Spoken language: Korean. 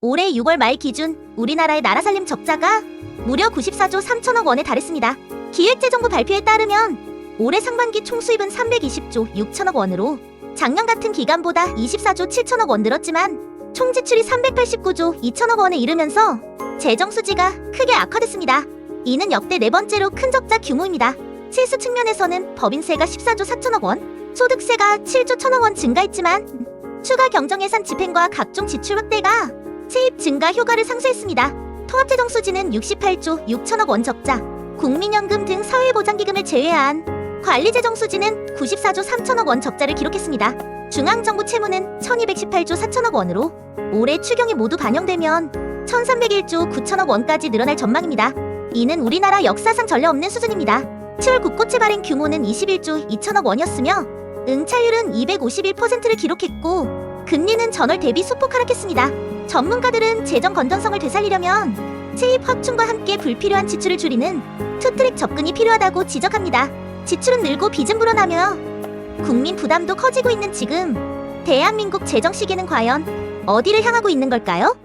올해 6월 말 기준 우리나라의 나라 살림 적자가 무려 94조 3천억 원에 달했습니다. 기획재정부 발표에 따르면 올해 상반기 총 수입은 320조 6천억 원으로 작년 같은 기간보다 24조 7천억 원 늘었지만 총 지출이 389조 2천억 원에 이르면서 재정 수지가 크게 악화됐습니다. 이는 역대 네 번째로 큰 적자 규모입니다. 실수 측면에서는 법인세가 14조 4천억 원, 소득세가 7조 1천억 원 증가했지만 추가 경정 예산 집행과 각종 지출 확대가 세입 증가 효과를 상쇄했습니다. 통합재정 수지는 68조 6천억 원 적자, 국민연금 등 사회보장기금을 제외한 관리재정 수지는 94조 3천억 원 적자를 기록했습니다. 중앙정부 채무는 1218조 4천억 원으로 올해 추경이 모두 반영되면 1301조 9천억 원까지 늘어날 전망입니다. 이는 우리나라 역사상 전례 없는 수준입니다. 7월 국고채 발행 규모는 21조 2천억 원이었으며 응찰률은 251%를 기록했고 금리는 전월 대비 소폭 하락했습니다. 전문가들은 재정 건전성을 되살리려면 세입 확충과 함께 불필요한 지출을 줄이는 투트랙 접근이 필요하다고 지적합니다. 지출은 늘고 빚은 불어나며 국민 부담도 커지고 있는 지금 대한민국 재정 시기는 과연 어디를 향하고 있는 걸까요?